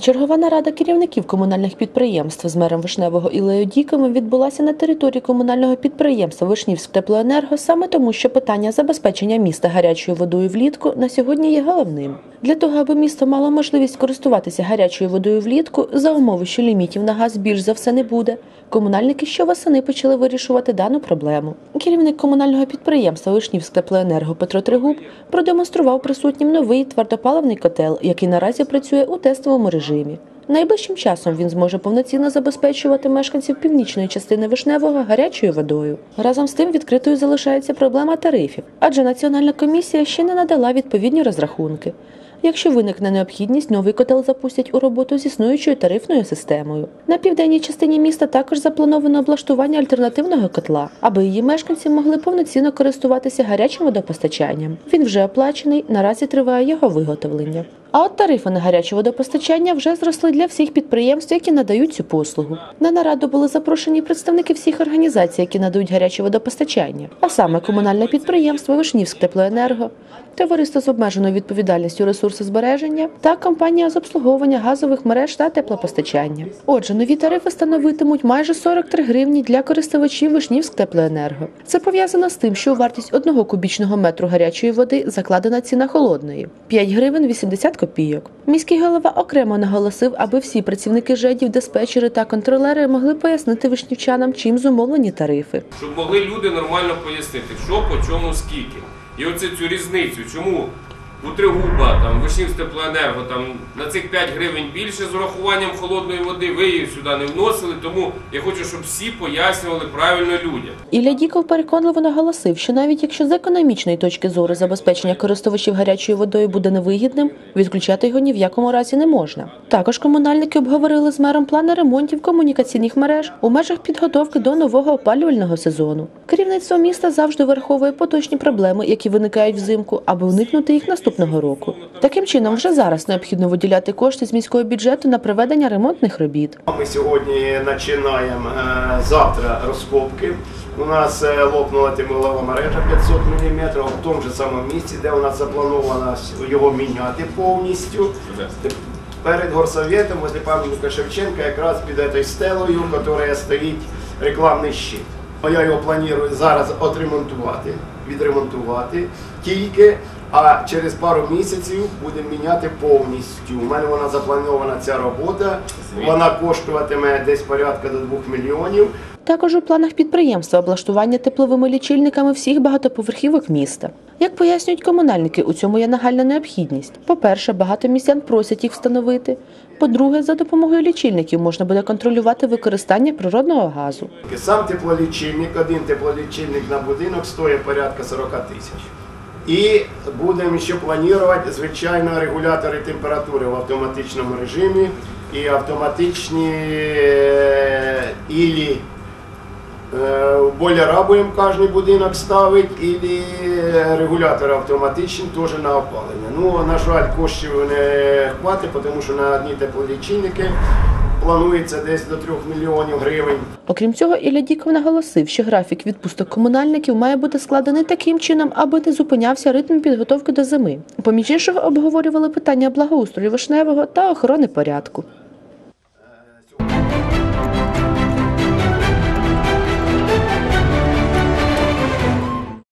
Чергова нарада керівників комунальних підприємств з мером Вишневого Ілею Діками відбулася на території комунального підприємства Вишнівськ теплоенерго саме тому, що питання забезпечення міста гарячою водою влітку на сьогодні є головним. Для того, аби місто мало можливість користуватися гарячою водою влітку, за умови, що лімітів на газ більш за все не буде, комунальники щовосени почали вирішувати дану проблему. Керівник комунального підприємства Вишнівськ теплоенерго Петро Тригуб продемонстрував присутнім новий твердопаливний котел, який наразі працює у тестовому режимі. Найближчим часом він зможе повноцінно забезпечувати мешканців північної частини Вишневого гарячою водою. Разом з тим відкритою залишається проблема тарифів, адже Національна комісія ще не надала відповідні розрахунки. Якщо виникне необхідність, новий котел запустять у роботу з існуючою тарифною системою. На південній частині міста також заплановано облаштування альтернативного котла, аби її мешканці могли повноцінно користуватися гарячим водопостачанням. Він вже оплачений, наразі триває його виготовлення. А от тарифи на гаряче водопостачання вже зросли для всіх підприємств, які надають цю послугу. На нараду були запрошені представники всіх організацій, які надають гаряче водопостачання, а саме комунальне підприємство Вишнівськ теплоенерго, товариство з обмеженою відповідальністю ресурсозбереження та компанія з обслуговування газових мереж та теплопостачання. Отже, нові тарифи становитимуть майже 43 гривні для користувачів Вишнівськ теплоенерго. Це пов'язано з тим, що вартість одного кубічного метру гарячої води закладена ціна холодної 5 гривень 80 копійок. Міський голова окремо наголосив, аби всі працівники ЖЕДів, диспетчери та контролери могли пояснити вишнівчанам, чим зумовлені тарифи. щоб могли люди нормально пояснити, що по чому скільки. І оце цю різницю, чому у Тригуба, там, Вишнівськ теплоенерго, там, на цих 5 гривень більше з урахуванням холодної води, ви її сюди не вносили, тому я хочу, щоб всі пояснювали правильно людям. Ілля Діков переконливо наголосив, що навіть якщо з економічної точки зору забезпечення користувачів гарячою водою буде невигідним, відключати його ні в якому разі не можна. Також комунальники обговорили з мером плани ремонтів комунікаційних мереж у межах підготовки до нового опалювального сезону. Керівництво міста завжди враховує поточні проблеми, які виникають взимку, аби уникнути їх наступного року. Таким чином, вже зараз необхідно виділяти кошти з міського бюджету на проведення ремонтних робіт. Ми сьогодні починаємо е, завтра розкопки. У нас е, лопнула тимилова мережа 500 мм в тому ж самому місці, де у нас заплановано його міняти повністю. Перед горсоветом, возле пам'ятника Шевченка, якраз під цією стелею, яка стоїть рекламний щит. Я його планую зараз отремонтувати, відремонтувати тільки, а через пару місяців будемо міняти повністю. У мене вона запланована ця робота. Вона коштуватиме десь порядка до 2 мільйонів. Також у планах підприємства облаштування тепловими лічильниками всіх багатоповерхівок міста. Як пояснюють комунальники, у цьому є нагальна необхідність. По-перше, багато містян просять їх встановити. По-друге, за допомогою лічильників можна буде контролювати використання природного газу. Сам теплолічильник, один теплолічильник на будинок стоїть порядка 40 тисяч. І будемо ще планувати, звичайно, регулятори температури в автоматичному режимі і автоматичні е, ілі е, бойлера будемо кожен будинок ставити, і регулятори автоматичні теж на опалення. Ну, на жаль, коштів не хватить, тому що на одні теплолічильники планується десь до 3 мільйонів гривень. Окрім цього, Ілля Діков наголосив, що графік відпусток комунальників має бути складений таким чином, аби не зупинявся ритм підготовки до зими. Поміж іншого обговорювали питання благоустрою вишневого та охорони порядку.